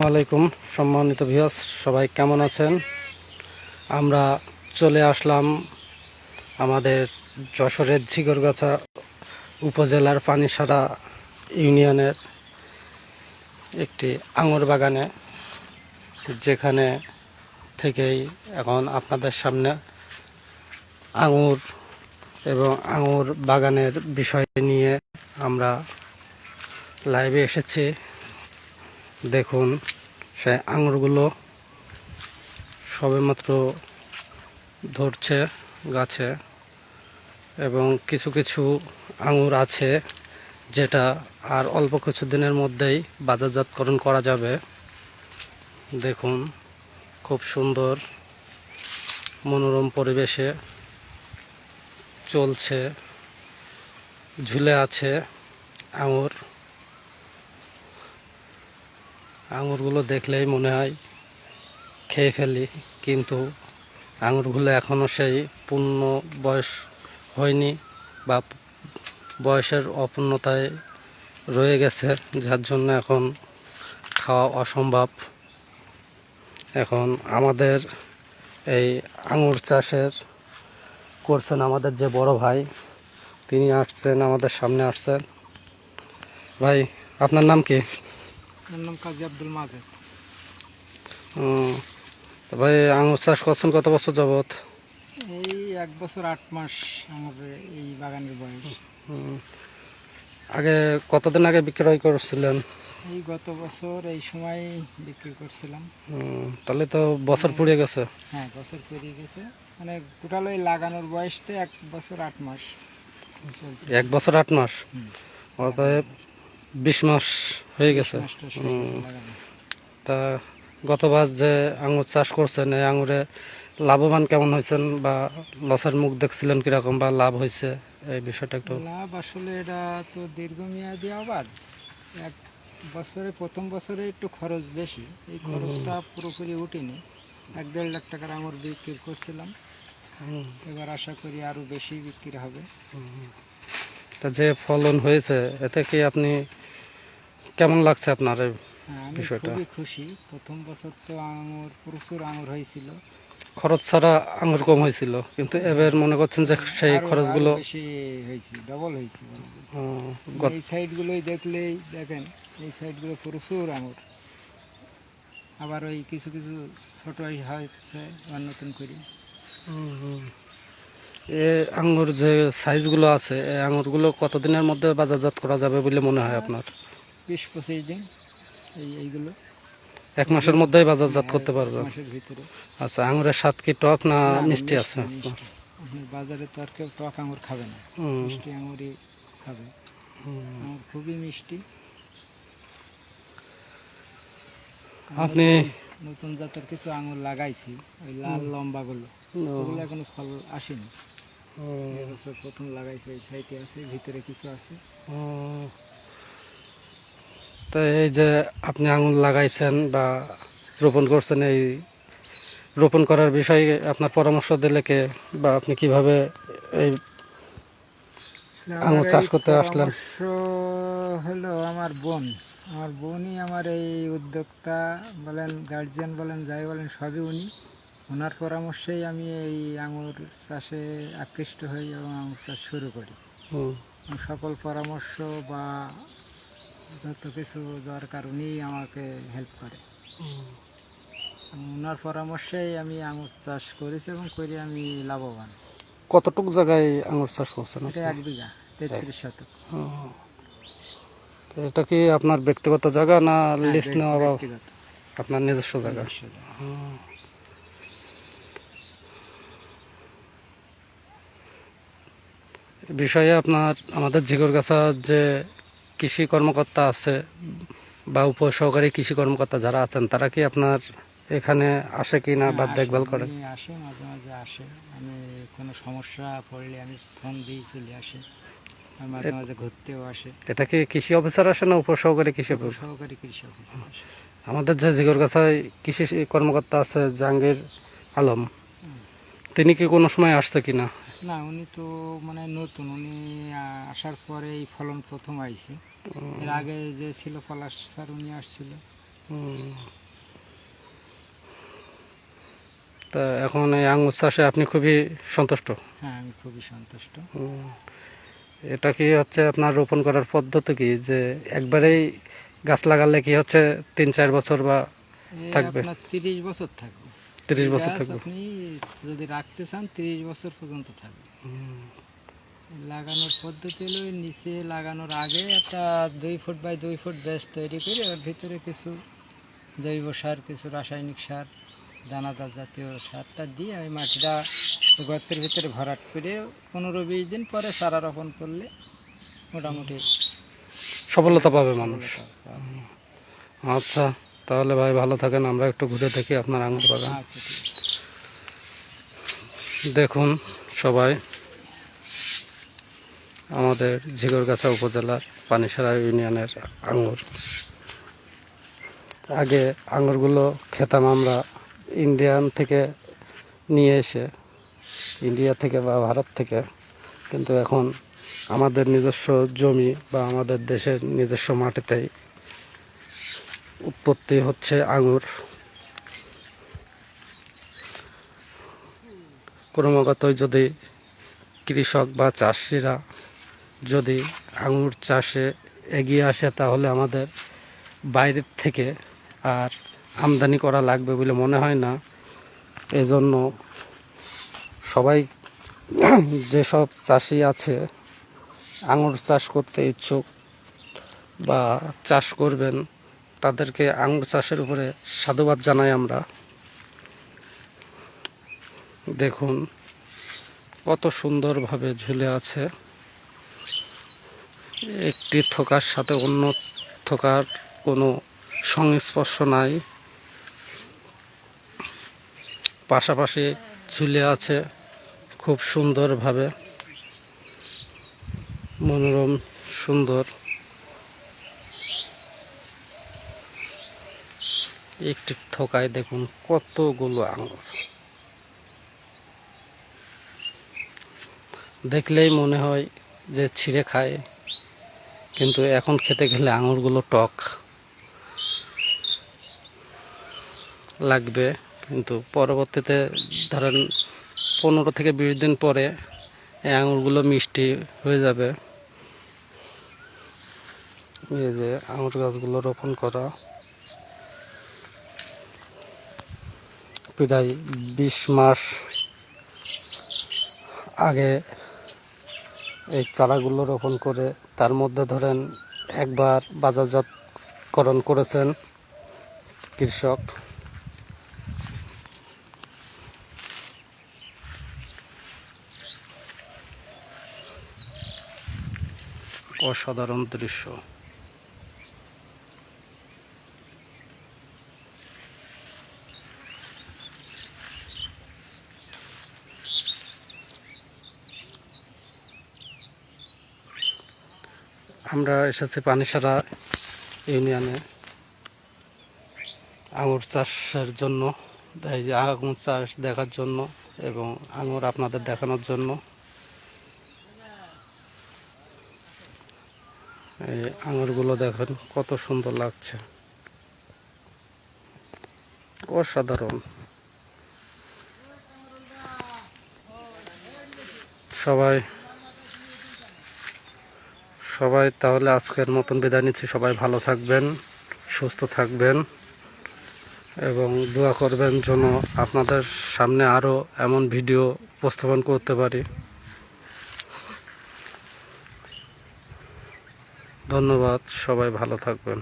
আলাইকুম সম্মানিত ভিউয়ার্স, সবাই কেমন আছেন? আমরা চলে আসলাম আমাদের যশোরের ঝিগরগাছা উপজেলার পানিসারা ইউনিয়নের একটি আঙুর বাগানে, যেখানে থেকেই এখন আপনাদের সামনে আঙুর এবং আঙুর বাগানের বিষয় নিয়ে আমরা লাইভে এসেছি। দেখুন, সে আঙুরগুলো সবেমাত্র ধরছে গাছে এবং কিছু কিছু আঙুর আছে যেটা আর অল্প কিছু দিনের মধ্যেই বাজারজাতকরণ করা যাবে। দেখুন, খুব সুন্দর মনোরম পরিবেশে চলছে, ঝুলে আছে আঙুর। আঙুরগুলো দেখলেই মনে হয় খেয়ে ফেলি, কিন্তু আঙুরগুলো এখনও সেই পূর্ণ বয়স হয়নি বা বয়সের অপূর্ণতায় রয়ে গেছে, যার জন্য এখন খাওয়া অসম্ভব। এখন আমাদের এই আঙুর চাষের করছেন আমাদের যে বড় ভাই, তিনি আসছেন, আমাদের সামনে আসছেন। ভাই, আপনার নাম কি? আমার নাম কাজী আব্দুল মাজেদ ভাই আঙুর চাষ করছেন কত বছর যাবত এই এক বছর আট মাস আমার এই বাগানের বয়স। আগে কতদিন আগে বিক্রয় করছিলেন? এই গত বছর এই সময় বিক্রি করছিলাম। তাহলে তো বছর পুড়িয়ে গেছে। হ্যাঁ বছর পেরিয়ে গেছে। মানে টোটাল ওই লাগানোর বয়সটা এক বছর আট মাস। এক বছর আট মাস? অতএব বিশ মাস হয়ে গেছে। তা গতবার যে আঙুর চাষ করছেন এই আঙুরে লাভবান কেমন হয়েছেন বা লসের মুখ দেখছিলেন কীরকম বা লাভ হয়েছে? এই বিষয়টা একটু লাভ আসলে এটা তো দীর্ঘমেয়াদী আবাদ এক বছরে প্রথম বছরে একটু খরচ বেশি। এই খরচটা পুরোপুরি উঠেনি। এক দেড় লাখ টাকার আঙুর বিক্রি করছিলাম। এবার আশা করি আরও বেশি বিক্রি হবে। তা যে ফলন হয়েছে এতে কি আপনি কেমন লাগছে আপনার এই হ্যাঁ, আমি বিষয়টা? খুবই খুশি। প্রথম বছর তো আঙুর প্রচুর আঙুর হয়েছিল। খরচ ছাড়া আঙুর কম হয়েছিল কিন্তু এবার মনে করছেন যে সেই খরচগুলো বেশি হয়েছে ডবল হয়েছে। এই সাইডগুলোই দেখলেই দেখেন এই সাইডগুলো প্রচুর আঙুর। আবার ওই কিছু কিছু ছোট আবার নতুন করে। এ আঙুর যে সাইজগুলো আছে এই আঙুরগুলো কতদিনের মধ্যে বাজারজাত করা যাবে বলে মনে হয় আপনার? বিশ পঁচিশ দিন এই এইগুলো। এক মাসের মধ্যেই বাজারজাত করতে পারবে মাসের ভিতরে। আচ্ছা আঙুরের স্বাদ কি টক না মিষ্টি আছে? বাজারে তো আর কেউ টক আঙুর খাবে না। মিষ্টি আঙুরই খাবে। আঙুর খুবই মিষ্টি। আপনি নতুন জাতের কিছু আঙুর লাগাইছি ওই লাল লম্বাগুলো। ওগুলো এখনও ফল আসেনি। এবছর প্রথম লাগাইছি এই সাইডে আছে ভিতরে কিছু আছে। তো এই যে আপনি আঙুর লাগাইছেন বা রোপণ করছেন এই রোপণ করার বিষয়ে আপনার পরামর্শ দিলে কে বা আপনি কীভাবে এই আমার চাষ করতে আসলেন? হলো আমার বোন। আমার বোনই আমার এই উদ্যোক্তা বলেন গার্জিয়ান বলেন যাই বলেন সবই উনি। ওনার পরামর্শেই আমি এই আঙুর চাষে আকৃষ্ট হই এবং আঙুর চাষ শুরু করি। সকল পরামর্শ বা যত কিছু দরকার উনি আমাকে হেল্প করে। ওনার পরামর্শেই আমি আঙুর চাষ করেছি এবং করে আমি লাভবান। কতটুক জায়গায় আঙুর চাষ করছেন এটা এক বিঘা তেত্রিশ শতক। এটা কি আপনার ব্যক্তিগত জায়গা না হ্যাঁ, লিস্ট নেওয়া বা আপনার নিজস্ব জায়গা নিজস্ব জায়গা। হুম। বিষয়ে আপনার আমাদের ঝিগরগাছার যে কৃষি কর্মকর্তা আছে বা উপসহকারী কৃষি কর্মকর্তা যারা আছেন তারা কি আপনার এখানে আসে কি না বা দেখভাল করে আসে মাঝে মাঝে আসে আমি কোনো সমস্যা পড়লে আমি ফোন দিয়ে চলে আসে। মাঝে মাঝে ঘুরতেও আসে। এটা কি কৃষি অফিসার আসে না উপসহকারী কৃষি? সহকারী কৃষি অফিসার আসে। আমাদের যে জিগরগাছায় কৃষি কর্মকর্তা আছে জাহাঙ্গীর আলম তিনি কি কোনো সময় আসছে কিনা না উনি তো মানে নতুন উনি আসার পরে এই ফলন প্রথম আইছে। এর আগে যে ছিল পলাশ স্যার উনি আসছিল। তা এখন এই আঙ্গুর চাষে আপনি খুবই সন্তুষ্ট? হ্যাঁ আমি খুবই সন্তুষ্ট। এটা কি হচ্ছে আপনার রোপণ করার পদ্ধতি কি? যে একবারেই গাছ লাগালে কি হচ্ছে তিন চার বছর বা থাকবে। আপনার তিরিশ বছর থাকবে। তিরিশ বছর থাকবে। আপনি যদি রাখতে চান তিরিশ বছর পর্যন্ত থাকবে। লাগানোর পদ্ধতি হলো নিচে লাগানোর আগে একটা দুই ফুট বাই দুই ফুট বেস তৈরি করে ওর ভিতরে কিছু জৈব সার কিছু রাসায়নিক সার দানাদার জাতীয় সারটা দিয়ে ওই মাটিটা গর্তের ভিতরে ভরাট করে পনেরো বিশ দিন পরে চারা রোপণ করলে মোটামুটি সফলতা পাবে মানুষ। আচ্ছা। তাহলে ভাই ভালো থাকেন আমরা একটু ঘুরে দেখি আপনার আঙুর বাগান আচ্ছা। দেখুন সবাই আমাদের ঝিগরগাছা উপজেলার পানিসারা ইউনিয়নের আঙুর আগে আঙুরগুলো খেতাম আমরা ইন্ডিয়ান থেকে নিয়ে এসে ইন্ডিয়া থেকে বা ভারত থেকে কিন্তু এখন আমাদের নিজস্ব জমি বা আমাদের দেশের নিজস্ব মাটিতেই উৎপত্তি হচ্ছে আঙুর। ক্রমাগতই যদি কৃষক বা চাষিরা যদি আঙুর চাষে এগিয়ে আসে, তাহলে আমাদের বাইরের থেকে আর আমদানি করা লাগবে বলে মনে হয় না। এজন্য সবাই যেসব চাষি আছে, আঙুর চাষ করতে ইচ্ছুক বা চাষ করবেন তাদেরকে আঙুর চাষের উপরে সাধুবাদ জানাই আমরা। দেখুন, কত সুন্দরভাবে ঝুলে আছে। একটি থোকার সাথে অন্য থোকার কোনো সংস্পর্শ নাই। পাশাপাশি ঝুলে আছে খুব সুন্দরভাবে। মনোরম, সুন্দর। একটি থোকায় দেখুন কতগুলো আঙুর দেখলেই মনে হয় যে ছিঁড়ে খায়, কিন্তু এখন খেতে গেলে আঙুরগুলো টক লাগবে, কিন্তু পরবর্তীতে ধরেন পনেরো থেকে বিশ দিন পরে এই আঙুরগুলো মিষ্টি হয়ে যাবে। এই যে আঙুর গাছগুলো রোপণ করা। প্রায় বিশ মাস আগে এই চারাগুলো রোপণ করে তার মধ্যে ধরেন একবার বাজারজাতকরণ করেছেন কৃষক। অসাধারণ দৃশ্য। আমরা এসেছি পানিসারা ইউনিয়নে। আঙুর চাষের জন্য, এই যে আঙুর চাষ দেখার জন্য এবং আঙুর আপনাদের দেখানোর জন্য। এই আঙুরগুলো দেখেন কত সুন্দর লাগছে। অসাধারণ। সবাই সবাই, তাহলে আজকের মতন বিদায় নিচ্ছি। সবাই ভালো থাকবেন, সুস্থ থাকবেন এবং দোয়া করবেন যেন আপনাদের সামনে আরও এমন ভিডিও উপস্থাপন করতে পারি। ধন্যবাদ, সবাই ভালো থাকবেন।